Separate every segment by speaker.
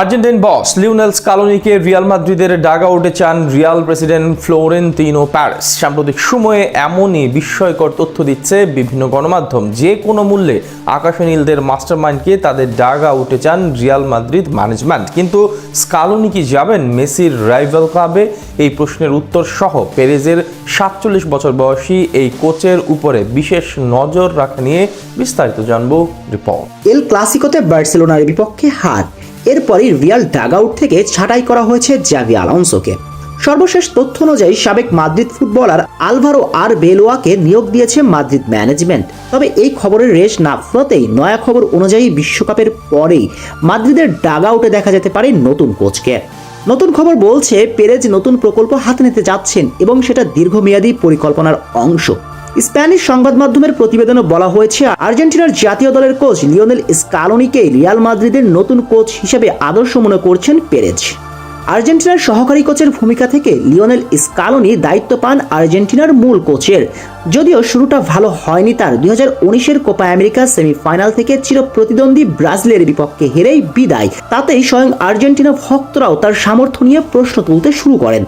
Speaker 1: Argentine boss Lionel স্কালোনিকে Real মাদ্রিদের ডাগা উঠে চান রিয়াল প্রেসিডেন্ট ফ্লোরেন্তিনো প্যারিস। সাম্প্রতিক সময়ে এমনই বিস্ময়কর তথ্য দিচ্ছে বিভিন্ন গণমাধ্যম। যে কোনো মূল্যে আকাশনীলদের মাস্টারমাইন্ডকে তাদের ডাগা উঠে চান রিয়াল মাদ্রিদ ম্যানেজমেন্ট। কিন্তু স্কালোনি কি যাবেন মেসির রাইভাল ক্লাবে? এই প্রশ্নের উত্তর সহ পেরেজের সাতচল্লিশ বছর বয়সী এই কোচের উপরে বিশেষ নজর রাখা নিয়ে বিস্তারিত জানব রিপোর্ট
Speaker 2: এল ক্লাসিকোতে বার্সেলোনার বিপক্ষে হার। এরপরই রিয়াল ডাগআউট থেকে ছাঁটাই করা হয়েছে জাভি আলonsoকে সর্বশেষ তথ্য অনুযায়ী, সাবেক মাদ্রিদ ফুটবলার আলভারো আর বেলোয়াকে নিয়োগ দিয়েছে মাদ্রিদ ম্যানেজমেন্ট। তবে এই খবরের রেশ না ফুরাতেই নয়া খবর অনুযায়ী বিশ্বকাপের পরেই মাদ্রিদের ডাগআউটে দেখা যেতে পারে নতুন কোচকে। নতুন খবর বলছে, পেরেজ নতুন প্রকল্প হাতে নিতে যাচ্ছেন এবং সেটা দীর্ঘমেয়াদী পরিকল্পনার অংশ। স্প্যানিশ সংবাদ মাধ্যমের প্রতিবেদনে বলা হয়েছে, আর্জেন্টিনার জাতীয় দলের কোচ লিওনেল স্কালোনিকে রিয়াল মাদ্রিদের নতুন কোচ হিসেবে আদর্শ মনে করছেন পেরেজ। আর্জেন্টিনার সহকারী কোচের ভূমিকা থেকে লিওনেল স্কালোনি দায়িত্ব পান আর্জেন্টিনার মূল কোচের। যদিও শুরুটা ভালো হয়নি তার, দুই হাজার উনিশের কোপা আমেরিকা সেমিফাইনাল থেকে চির প্রতিদ্বন্দ্বী ব্রাজিলের বিপক্ষে হেরেই বিদায়। তাতেই স্বয়ং আর্জেন্টিনা ভক্তরাও তার সামর্থ্য নিয়ে প্রশ্ন তুলতে শুরু করেন।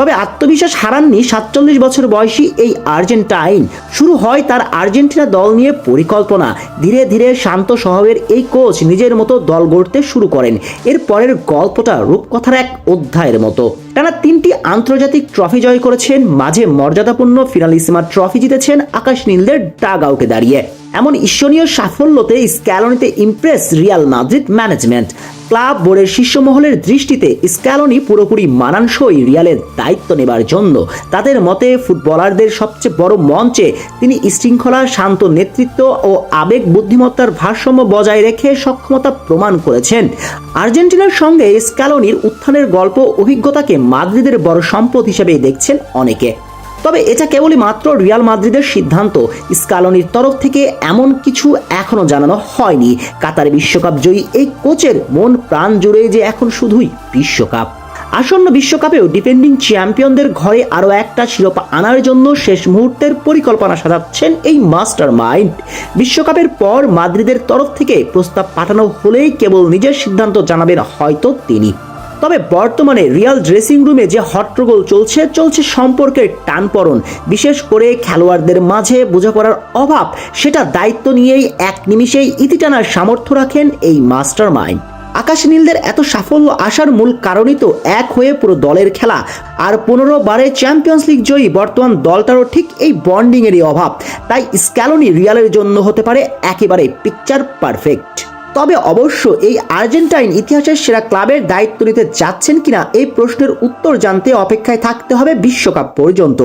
Speaker 2: তবে আত্মবিশ্বাস হারাননি সাতচল্লিশ বছর বয়সী এই আর্জেন্টাইন। শুরু হয় তার আর্জেন্টিনা দল নিয়ে পরিকল্পনা। ধীরে ধীরে শান্ত স্বভাবের এই কোচ নিজের মতো দল গড়তে শুরু করেন। এর পরের গল্পটা রূপকথার এক অধ্যায়ের মতো। টানা তিনটি আন্তর্জাতিক ট্রফি জয় করেছেন, মাঝে মর্যাদাপূর্ণ ফিনালিসিমা ট্রফি জিতেছেন আকাশ নীলদের ডাগ আউটে দাঁড়িয়ে। এমন ঈশ্বরীয় সাফল্যতে স্ক্যালনিতে impress Real Madrid management club বোর্ডের শীর্ষ মহলের দৃষ্টিতে স্ক্যালনি পুরোপুরি মানানসই রিয়ালের দায়িত্ব নেবার জন্য। তাদের মতে, ফুটবলারদের সবচেয়ে বড় মঞ্চে তিনি শৃঙ্খলা শান্ত নেতৃত্ব ও আবেগ বুদ্ধিমত্তার ভারসাম্য বজায় রেখে সক্ষমতা প্রমাণ করেছেন। আর্জেন্টিনার সঙ্গে স্ক্যালনির উত্থানের গল্প অভিজ্ঞতাকে মাদ্রিদের বড় সম্পদ হিসেবে দেখছেন অনেকে। তবে এটা কেবলই মাত্র রিয়াল মাদ্রিদের সিদ্ধান্ত। স্কালনির তরফ থেকে এমন কিছু এখনও জানানো হয়নি। কাতার বিশ্বকাপ জয়ী এই কোচের মন প্রাণ জুড়ে যে এখন শুধুই বিশ্বকাপ। আসন্ন বিশ্বকাপেও ডিফেন্ডিং চ্যাম্পিয়নদের ঘরে আরও একটা শিরোপা আনার জন্য শেষ মুহূর্তের পরিকল্পনা সাজাচ্ছেন এই মাস্টার মাইন্ড বিশ্বকাপের পর মাদ্রিদের তরফ থেকে প্রস্তাব পাঠানো হলেই কেবল নিজের সিদ্ধান্ত জানাবেন হয়তো তিনি। তবে বর্তমানে রিয়াল ড্রেসিং রুমে যে হট্টগোল চলছে চলছে সম্পর্কের টানপরণ বিশেষ করে খেলোয়াড়দের মাঝে বোঝাপড়ার অভাব, সেটা দায়িত্ব নিয়েই এক নিমিষেই ইতি টানার সামর্থ্য রাখেন এই মাস্টার মাইন্ড আকাশ নীলদের এত সাফল্য আসার মূল কারণই তো এক হয়ে পুরো দলের খেলা। আর পনেরো বারে চ্যাম্পিয়ন্স লিগ জয়ী বর্তমান দলটারও ঠিক এই বন্ডিংয়েরই অভাব। তাই স্ক্যালোনি রিয়ালের জন্য হতে পারে একেবারে পিকচার পারফেক্ট তবে অবশ্য এই আর্জেন্টাইন ইতিহাসের সেরা ক্লাবের দায়িত্ব নিতে যাচ্ছেন কিনা এই প্রশ্নের উত্তর জানতে অপেক্ষায় থাকতে হবে বিশ্বকাপ পর্যন্ত।